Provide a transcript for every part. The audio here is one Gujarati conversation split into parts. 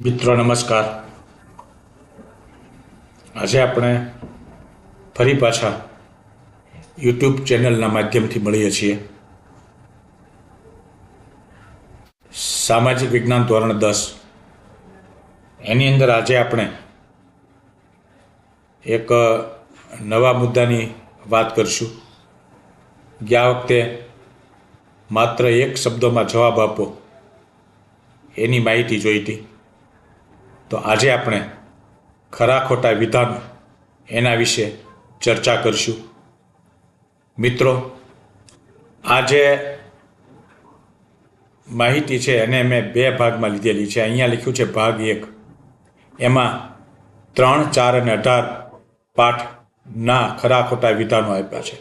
મિત્રો, નમસ્કાર. આજે આપણે ફરી પાછા યુટ્યુબ ચેનલના માધ્યમથી મળીએ છીએ. સામાજિક વિજ્ઞાન ધોરણ દસ. એની અંદર આજે આપણે એક નવા મુદ્દાની વાત કરીશું. ગયા વખતે માત્ર એક શબ્દોમાં જવાબ આપો. એની માહિતી જોઈ હતી તો આજે આપણે ખરા ખોટા વિધાનો એના વિશે ચર્ચા કરીશું. મિત્રો, આજે માહિતી છે એને મેં બે ભાગમાં લીધેલી છે. અહીંયા લખ્યું છે ભાગ એક. એમાં ત્રણ, ચાર અને અઢાર પાઠના ખરા ખોટા વિધાનો આપ્યા છે.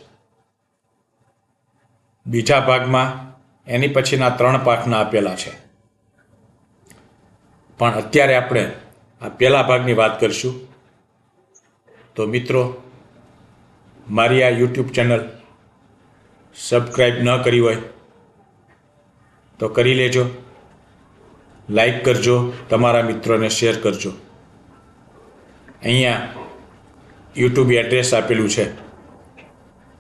બીજા ભાગમાં એની પછીના ત્રણ પાઠના આપેલા છે. પણ અત્યારે આપણે આ પહેલા ભાગની વાત કરીશું. તો મિત્રો, મારી આ યુટ્યુબ ચેનલ સબસ્ક્રાઈબ ન કરી હોય, તો કરી લેજો. લાઈક કરજો, તમારા મિત્રોને શેર કરજો. અહીંયા યુટ્યુબ એડ્રેસ આપેલું છે.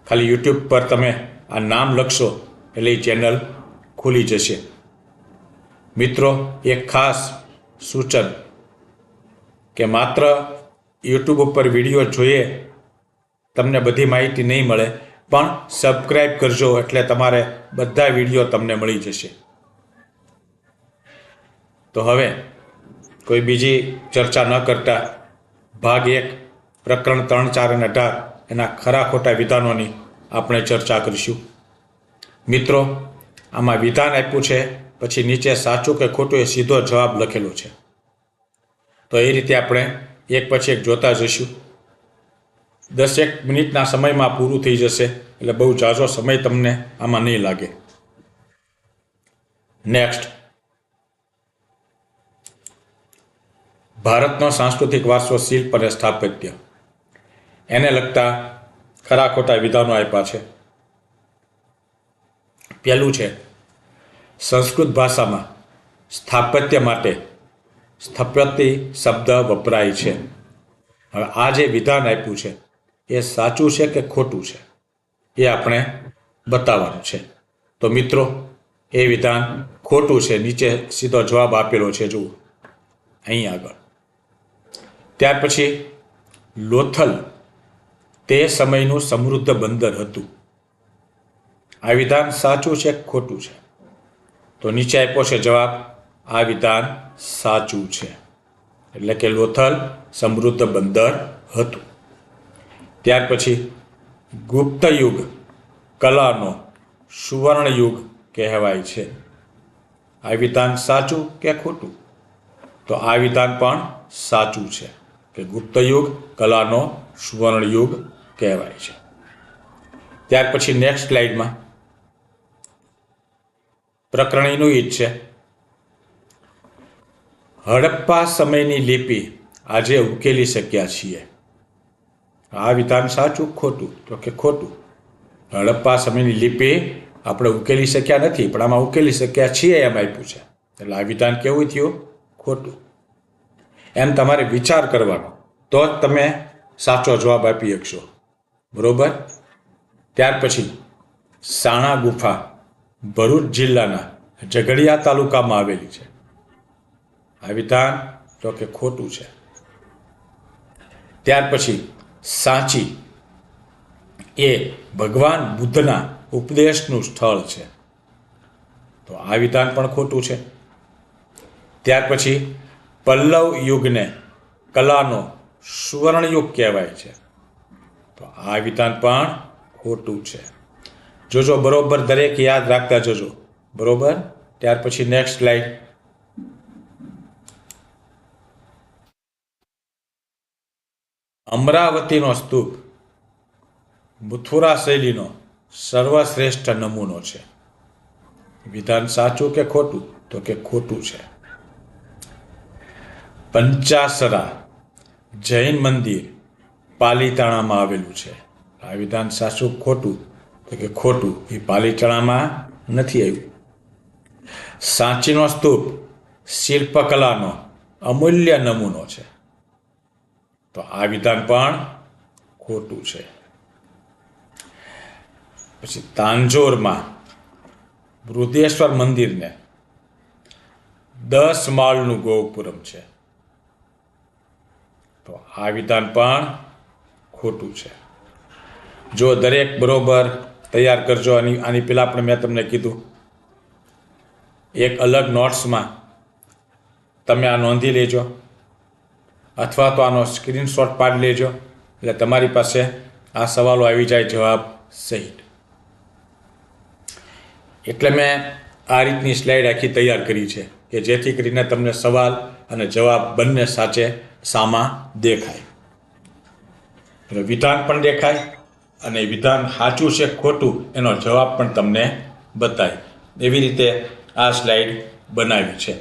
ખાલી યુટ્યુબ પર તમે આ નામ લખશો, એટલે એ ચેનલ ખુલી જશે. મિત્રો, એક ખાસ સૂચન કે માત્ર યુટ્યુબ ઉપર વીડિયો જોઈએ, તમને બધી માહિતી નહીં મળે, પણ સબસ્ક્રાઈબ કરજો એટલે તમારે બધા વીડિયો તમને મળી જશે. તો હવે કોઈ બીજી ચર્ચા ન કરતા, ભાગ એક, પ્રકરણ ત્રણ, ચાર અને અઢાર, એના ખરા ખોટા વિધાનોની આપણે ચર્ચા કરીશું. મિત્રો, આમાં વિધાન આપ્યું છે પછી નીચે સાચું કે ખોટું એ સીધો જવાબ લખેલો છે. તો એ રીતે આપણે એક પછી એક જોતા જઈશું. દસેક મિનિટના સમયમાં પૂરું થઈ જશે, એટલે બહુ ઝાઝો સમય તમને આમાં નહીં લાગે. નેક્સ્ટ ભારતનો સાંસ્કૃતિક વારસો શિલ્પ અને સ્થાપત્ય. એને લગતા ખરા ખોટા વિધાનો આપ્યા છે. પહેલું છે સંસ્કૃત ભાષામાં સ્થાપત્ય માટે સ્થપતિ શબ્દ વપરાય છે. હવે આ જે વિધાન આપ્યું છે, એ સાચું છે કે ખોટું છે? એ આપણે બતાવવાનું છે. તો મિત્રો, એ વિધાન ખોટું છે, નીચે સીધો જવાબ આપેલો છે, જુઓ. અહીં આગળ. ત્યાર પછી, લોથલ તે સમયનું સમૃદ્ધ બંદર હતું. આ વિધાન સાચું છે કે ખોટું છે? તો નીચે આપ્યો છે જવાબ, આ વિધાન સાચું છે. એટલે કે લોથલ સમૃદ્ધ બંદર હતું. ત્યાર પછી ગુપ્ત યુગ કલાનો સુવર્ણ યુગ કહેવાય છે. આ વિધાન સાચું કે ખોટું? તો આ વિધાન પણ સાચું છે કે ગુપ્ત યુગ કલાનો સુવર્ણ યુગ કહેવાય છે. ત્યાર પછી નેક્સ્ટ સ્લાઇડમાં પ્રકરણીનું ઈજ છે. હડપ્પા સમયની લિપિ આજે ઉકેલી શક્યા છીએ. આ વિધાન સાચું ખોટું? તો કે ખોટું? હડપ્પા સમયની લિપિ આપણે ઉકેલી શક્યા નથી, પણ આમાં ઉકેલી શક્યા છીએ એમ આપ્યું છે. એટલે આ વિધાન કેવું થયું? ખોટું. એમ તમારે વિચાર કરવાનો. તો જ તમે સાચો જવાબ આપી શકશો. બરોબર? ત્યાર પછી સાણા ગુફા ભરૂચ જિલ્લાના ઝઘડિયા તાલુકામાં આવેલી છે. આ વિધાન તો કે ખોટું છે. ત્યાર પછી સાચી એ ભગવાન બુદ્ધના ઉપદેશનું સ્થળ છે. તો આ વિધાન પણ ખોટું છે. ત્યાર પછી પલ્લવ યુગને કલાનો સુવર્ણયુગ કહેવાય છે. તો આ વિધાન પણ ખોટું છે. જોજો, બરોબર દરેક યાદ રાખતા જજો. બરોબર? ત્યાર પછી નેક્સ્ટ સ્લાઇડ અમરાવતીનો સ્તૂપ મુથુરા શૈલીનો સર્વશ્રેષ્ઠ નમૂનો છે. વિધાન સાચું કે ખોટું? તો કે ખોટું છે. પંચાસરા જૈન મંદિર પાલીતાણામાં આવેલું છે. આ વિધાન સાચું, ખોટું? તો કે ખોટું. એ પાલીતાણામાં નથી આવ્યું. સાંચીનો સ્તૂપ શિલ્પકલાનો અમૂલ્ય નમૂનો છે. તો આ વિધાન પણ ખોટું છે. પછી તાંજોરમાં બૃદેશ્વર મંદિરને દસ માળનું ગોપુરમ છે. તો આ વિધાન પણ ખોટું છે. જો દરેક બરોબર તૈયાર કરજો. આની આની પહેલાં પણ મેં તમને કીધું. એક અલગ નોટ્સમાં તમે આ નોંધી લેજો. અથવા તો આનો સ્ક્રીનશોટ પાડી લેજો. એટલે તમારી પાસે આ સવાલો આવી જાય જવાબ સહિત. એટલે મેં આ રીતની સ્લાઇડ આખી તૈયાર કરી છે કે જેથી કરીને તમને સવાલ અને જવાબ બંને સાચે સામા દેખાય. વિધાન પણ દેખાય. અને વિધાન સાચું છે, ખોટું, એનો જવાબ પણ તમને બતાય. એવી રીતે આ સ્લાઇડ બનાવી છે.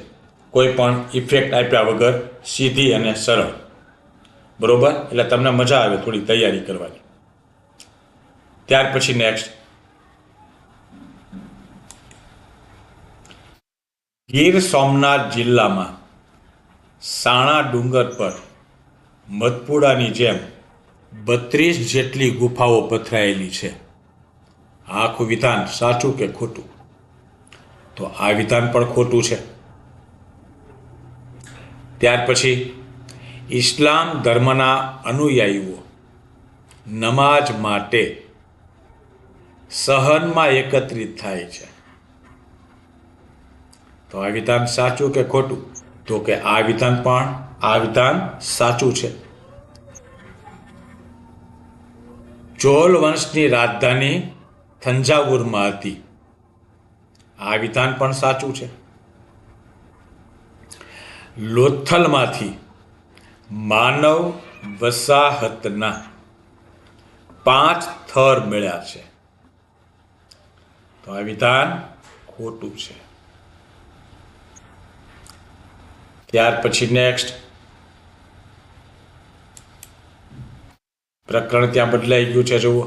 કોઈ પણ ઇફેક્ટ આપ્યા વગર સીધી અને સરળ. બરોબર? એટલે તમને મજા આવે થોડી તૈયારી કરવાની. ત્યાર પછી નેક્સ્ટ ગીર સોમનાથ જિલ્લામાં સાણા ડુંગર પર મધપુડાની જેમ બત્રીસ જેટલી ગુફાઓ પથરાયેલી છે. આખું વિધાન સાચું કે ખોટું? તો આ વિધાન પણ ખોટું છે. ત્યાર પછી, ઇસ્લામ ધર્મના અનુયાયીઓ નમાજ માટે સહનમાં એકત્રિત થાય છે. તો આ વિધાન સાચું કે ખોટું? તો કે આ વિધાન પણ આ વિધાન સાચું છે. ચોલ વંશની રાજધાની થંજાવુરમાં હતી. આ વિધાન પણ સાચું છે. લોથલમાંથી માનવ વસાહતના પાંચ થર મળ્યા છે. તો આ વિધાન ખોટું છે. ત્યાર પછી નેક્સ્ટ પ્રકરણ ત્યાં બદલાઈ ગયું છે, જુઓ.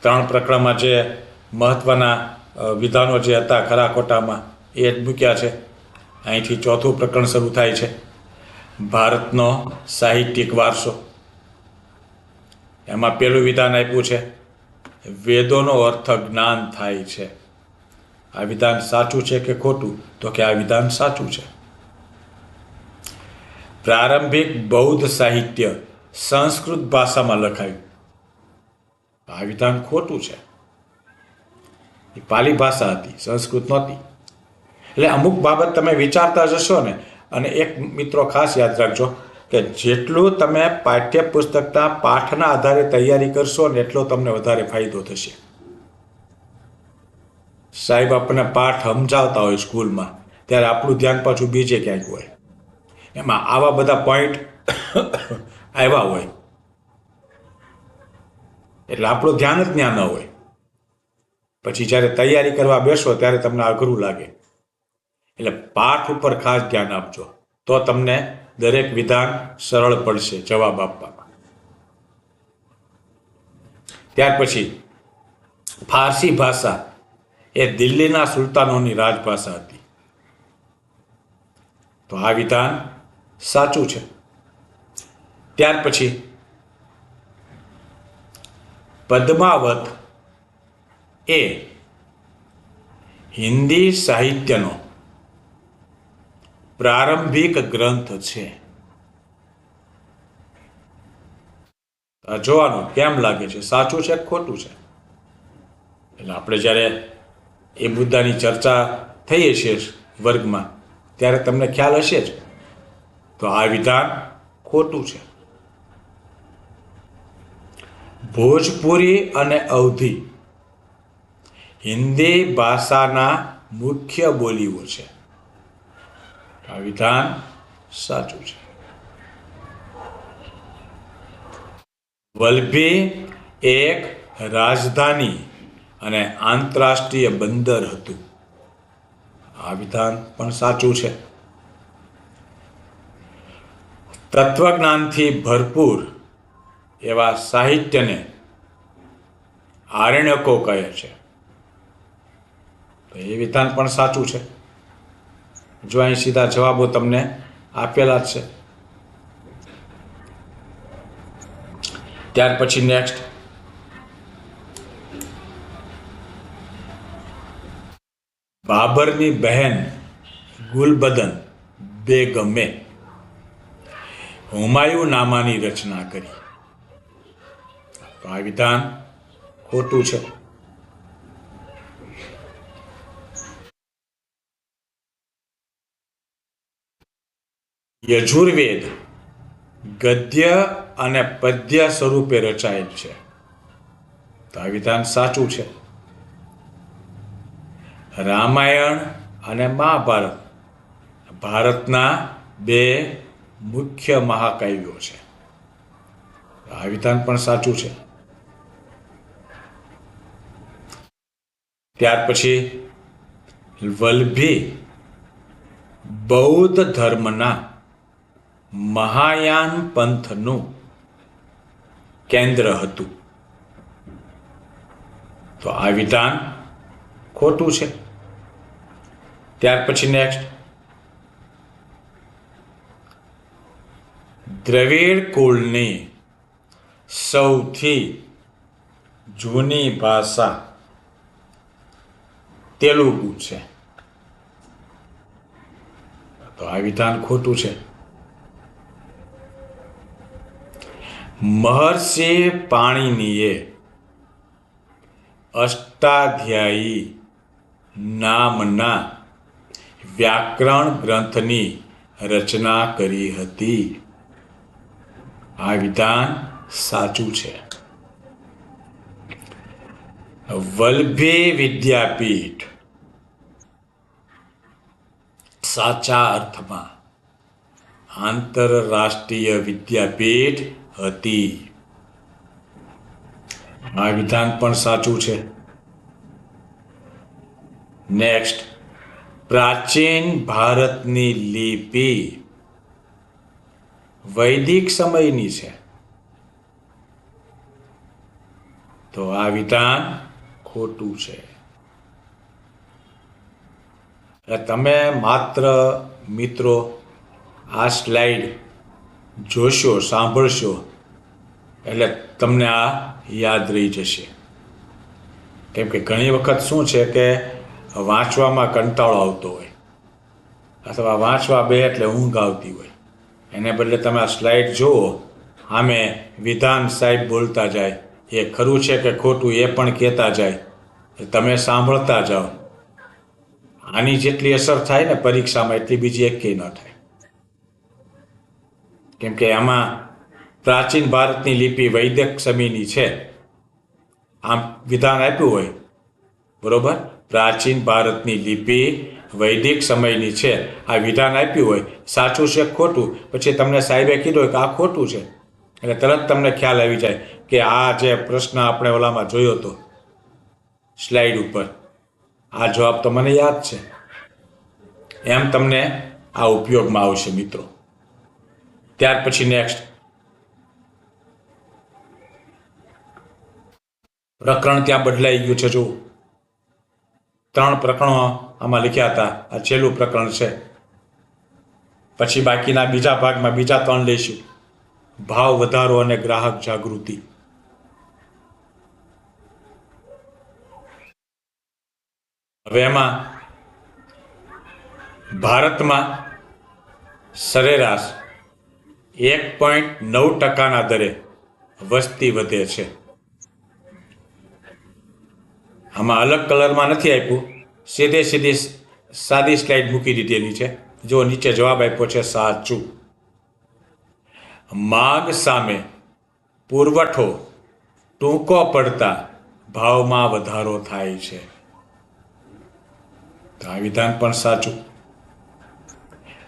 ત્રણ પ્રકરણમાં જે મહત્ત્વના વિધાનો જે હતા ખરા ખોટામાં એ જ મૂક્યા છે. અહીંથી ચોથું પ્રકરણ શરૂ થાય છે. ભારતનો સાહિત્યિક વારસો. એમાં પેલું વિધાન આપ્યું છે, વેદોનો અર્થ જ્ઞાન થાય છે. આ વિધાન સાચું છે કે ખોટું? તો કે આ વિધાન સાચું છે. પ્રારંભિક બૌદ્ધ સાહિત્ય સંસ્કૃત ભાષામાં લખાયું. આ વિધાન ખોટું છે. એ પાલી ભાષા હતી, સંસ્કૃત નહોતી. એટલે અમુક બાબત તમે વિચારતા જશો ને, અને એક મિત્રો ખાસ યાદ રાખજો કે જેટલું તમે પાઠ્યપુસ્તકના પાઠના આધારે તૈયારી કરશો ને એટલો તમને વધારે ફાયદો થશે. સાહેબ, આપણને પાઠ સમજાવતા હોય સ્કૂલમાં, ત્યારે આપણું ધ્યાન પાછું બીજે ક્યાંક હોય. એમાં આવા બધા પોઈન્ટ આવ્યા હોય. એટલે આપણું ધ્યાન જ ત્યાં ન હોય. પછી જ્યારે તૈયારી કરવા બેસો ત્યારે તમને અઘરું લાગે. એટલે પાઠ ઉપર ખાસ ધ્યાન આપજો. તો તમને દરેક વિધાન સરળ પડશે જવાબ આપવામાં. ત્યાર પછી ફારસી ભાષા એ દિલ્હીના સુલતાનોની રાજભાષા હતી. તો આ વિધાન સાચું છે. ત્યાર પછી પદ્માવત એ હિન્દી સાહિત્યનો પ્રારંભિક ગ્રંથ છે. જોવાનું કેમ લાગે છે? સાચું છે ખોટું છે? એટલે આપણે જ્યારે એ મુદ્દાની ચર્ચા થઈએ છીએ વર્ગમાં, ત્યારે તમને ખ્યાલ હશે જ. તો આ વિધાન ખોટું છે. ભોજપુરી અને અવધી. હિન્દી ભાષાના મુખ્ય બોલીઓ છે. આ વિધાન સાચું છે. વલભી એક રાજધાની અને આંતરરાષ્ટ્રીય બંદર હતું. આ વિધાન પણ સાચું છે. તત્વજ્ઞાનથી ભરપૂર એવા સાહિત્યને આરણ્યકો કહે છે. તો એ વિધાન પણ સાચું છે. જો અહીં સીધા જવાબો તમને આપેલા જ છે. ત્યાર પછી નેક્સ્ટ બાબરની બહેન ગુલબદન બેગમે હુમાયુ નામાની રચના કરી. તો આ વિધાન ખોટું છે. યજુર્વેદ ગદ્ય અને પદ્ય સ્વરૂપે રચાયેલ છે. તો આ વિધાન સાચું છે. રામાયણ અને મહાભારત ભારતના બે મુખ્ય મહાકાવ્યો છે. આ વિધાન પણ સાચું છે. ત્યાર પછી વલ્ભી બૌદ્ધ ધર્મના મહાયાન પંથનું કેન્દ્ર હતું. તો આ વિધાન ખોટું છે. ત્યાર પછી નેક્સ્ટ દ્રવિડ કુળની સૌથી જૂની ભાષા તેલુગુ છે. તો આ વિધાન ખોટું છે. મહર્ષિ પાણીનીએ અષ્ટાધ્યાયી નામના વ્યાકરણ ગ્રંથની રચના કરી હતી. આ વિધાન સાચું છે. વલ્ભી વિદ્યાપીઠ. સાચા અર્થમાં આંતરરાષ્ટ્રીય વિદ્યાપીઠ હતી. આ વિધાન પણ સાચું છે. નેક્સ્ટ પ્રાચીન ભારતની લિપિ વૈદિક સમયની છે. તો આ વિધાન ખોટું છે. તમે માત્ર મિત્રો આ સ્લાઇડ જોશો, સાંભળશો, એટલે તમને આ યાદ રહી જશે. કેમ કે ઘણી વખત શું છે કે વાંચવામાં કંટાળો આવતો હોય, અથવા વાંચવા બે એટલે ઊંઘ આવતી હોય. એને બદલે તમે આ સ્લાઇડ જુઓ, આમે વિધાન સાહેબ બોલતા જાય એ ખરું છે કે ખોટું એ પણ કહેતા જાય. તમે સાંભળતા જાઓ. આની જેટલી અસર થાય ને પરીક્ષામાં એટલી બીજી એકેય ન થાય. કેમ કે આમાં પ્રાચીન ભારતની લિપિ વૈદિક સમયની છે. આમ વિધાન આપ્યું હોય. બરોબર? પ્રાચીન ભારતની લિપિ વૈદિક સમયની છે. આ વિધાન આપ્યું હોય. સાચું છે ખોટું? પછી તમને સાહેબે કીધું કે આ ખોટું છે. એટલે તરત તમને ખ્યાલ આવી જાય કે આ જે પ્રશ્ન આપણે ઓલામાં જોયો હતો સ્લાઇડ ઉપર. આ જવાબ તો મને યાદ છે. એમ તમને આ ઉપયોગમાં આવશે મિત્રો. ત્યાર પછી નેક્સ્ટ પ્રકરણ ત્યાં બદલાઈ ગયું છે જો ત્રણ પ્રકરણો આમાં લખ્યા હતા. આ છેલ્લું પ્રકરણ છે. પછી બાકીના બીજા ભાગમાં બીજા ત્રણ લઈશું. ભાવ વધારો અને ગ્રાહક જાગૃતિ. હવે એમાં ભારતમાં સરેરાશ એક પોઈન્ટ નવ ટકાના દરે વસ્તી વધે છે. આમાં અલગ કલરમાં નથી આપ્યું. સીધે સીધી સાદી સ્લાઇડ મૂકી દીધેલી છે. જો નીચે જવાબ આપ્યો છે, સાચું. માંગ સામે પુરવઠો ટૂંકો પડતા ભાવમાં વધારો થાય છે. આ વિધાન પણ સાચું.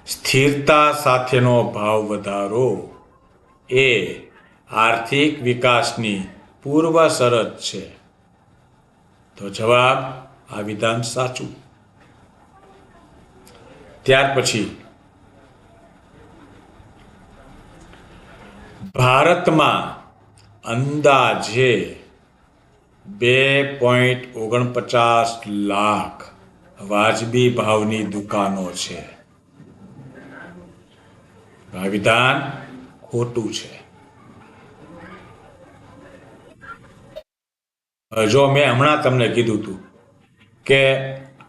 સ્થિરતા સાથેનો ભાવ વધારો એ આર્થિક વિકાસની પૂર્વ શરત છે. તો જવાબ આ વિધાન સાચું. ત્યાર પછી ભારતમાં અંદાજે બે પોઈન્ટ ઓગણપચાસ લાખ વાજબી ભાવની દુકાનો છે. આ વિધાન ખોટું છે. જો મેં હમણાં તમને કીધું હતું કે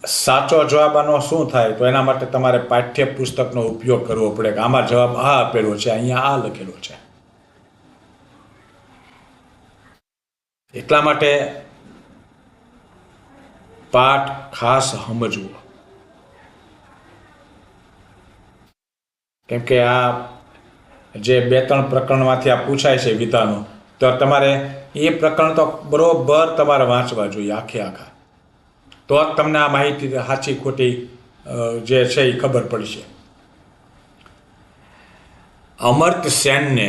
સાચો જવાબ આનો શું થાય, તો એના માટે તમારે પાઠ્ય પુસ્તકનો ઉપયોગ કરવો પડે કે આમાં જવાબ આ આપેલો છે, અહીંયા આ લખેલો છે. એટલા માટે પાઠ ખાસ સમજવો. કેમ કે આ જે બે ત્રણ પ્રકરણમાંથી આ પૂછાય છે વિધાનો તો તમારે એ પ્રકરણ તો બરોબર તમારે વાંચવા જોઈએ આખે આખા. તો જ તમને આ માહિતી સાચી ખોટી જે છે એ ખબર પડશે. અમર્ત સેનને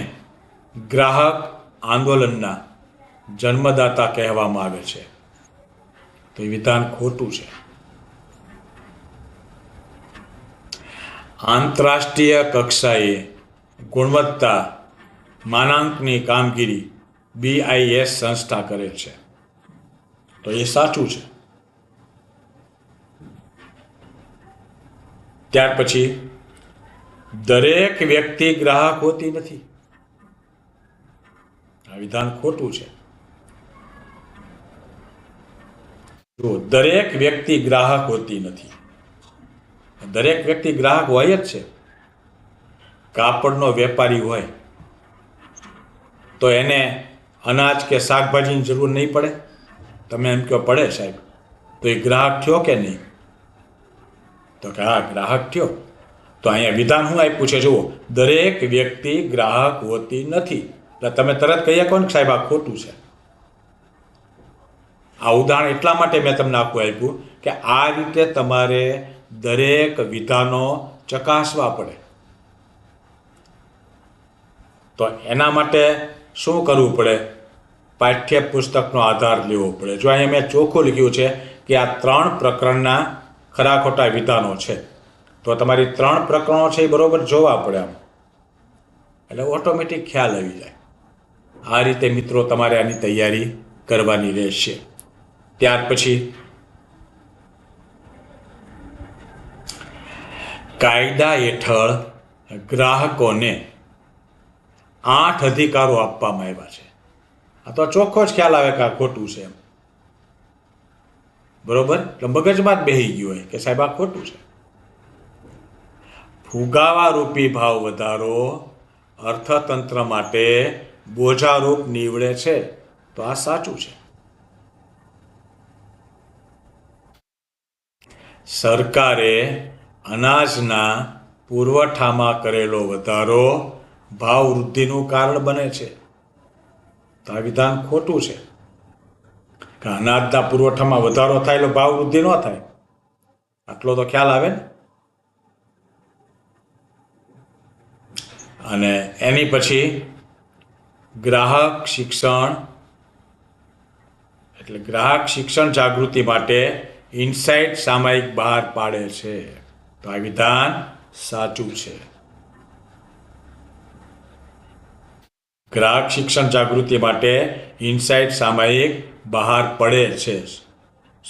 ગ્રાહક આંદોલનના જન્મદાતા કહેવામાં આવે છે. તો એ વિધાન ખોટું છે. આંતરરાષ્ટ્રીય કક્ષાએ ગુણવત્તા માનાંકની કામગીરી બીઆઈએસ સંસ્થા કરે છે. તો એ સાચું છે. ત્યાર પછી દરેક વ્યક્તિ ગ્રાહક હોતી નથી. આ વિધાન ખોટું છે. જો દરેક વ્યક્તિ ગ્રાહક હોતી નથી. દરેક વ્યક્તિ ગ્રાહક હોય જ છે. કાપડનો વેપારી હોય, તો એને અનાજ કે શાકભાજીની જરૂર નહીં પડે. તમે એમ કહો, પડે સાહેબ. તો એ ગ્રાહક થયો કે નહીં? તો કે, હા, ગ્રાહક થયો. તો અહીંયા વિધાન શું આપ્યું છે? જુઓ, દરેક વ્યક્તિ ગ્રાહક હોતી નથી. એટલે તમે તરત કહી શકો ને સાહેબ આ ખોટું છે. આ ઉદાહરણ એટલા માટે મેં તમને આખું આપ્યું કે આ રીતે તમારે દરેક વિધાનો ચકાસવા પડે. તો એના માટે શું કરવું પડે? પાઠ્ય પુસ્તકનો આધાર લેવો પડે. જો અહીંયા મેં ચોખ્ખું લખ્યું છે કે આ ત્રણ પ્રકરણના ખરા ખોટા વિધાનો છે. તો તમારી ત્રણ પ્રકરણો છે એ બરાબર જોવા પડે આમ. એટલે ઓટોમેટિક ખ્યાલ આવી જાય. આ રીતે મિત્રો તમારે આની તૈયારી કરવાની રહેશે. ત્યાર પછી કાયદા હેઠળ ગ્રાહકોને આઠ અધિકારો આપવામાં આવ્યા છે. આ તો ચોખ્ખો જ ખ્યાલ આવે કે આ ખોટું છે એમ. બરોબર? એટલે મગજમાં જ બેહી ગયું હોય કે સાહેબ આ ખોટું છે. ફુગાવા રૂપી ભાવ વધારો અર્થતંત્ર માટે બોજારૂપ નીવડે છે. તો આ સાચું છે. સરકારે અનાજના પુરવઠામાં કરેલો વધારો ભાવ વૃદ્ધિનું કારણ બને છે. તો આ વિધાન ખોટું છે. કે અનાજના પુરવઠામાં વધારો થાય એટલે ભાવ વૃદ્ધિ ન થાય. આટલો તો ખ્યાલ આવે ને? અને એની પછી ગ્રાહક શિક્ષણ, એટલે ગ્રાહક શિક્ષણ જાગૃતિ માટે ઇનસાઇટ સામાયિક બહાર પાડે છે. તો આ વિધાન સાચું છે. ગ્રાહક શિક્ષણ જાગૃતિ માટે ઇનસાઇટ સામાયિક બહાર પડે છે.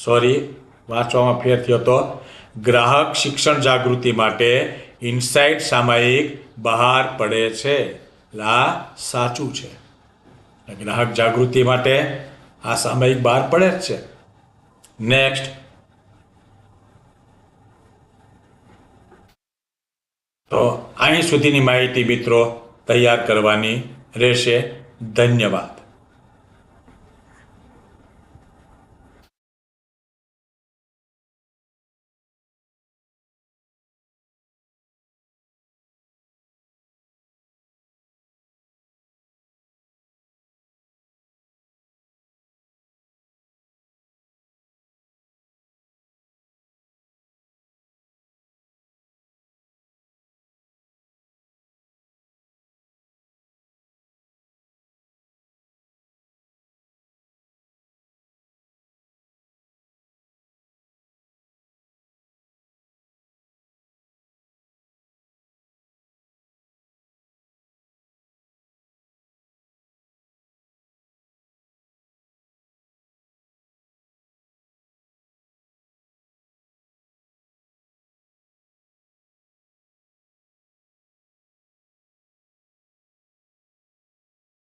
સોરી વાંચવામાં ફેર થયો તો. ગ્રાહક શિક્ષણ જાગૃતિ માટે ઇનસાઇટ સામાયિક બહાર પડે છે. લા, સાચું છે. ગ્રાહક જાગૃતિ માટે આ સામાયિક બહાર પડે જ છે. નેક્સ્ટ તો અહીં સુધીની માહિતી મિત્રો તૈયાર કરવાની રહેશે. ધન્યવાદ.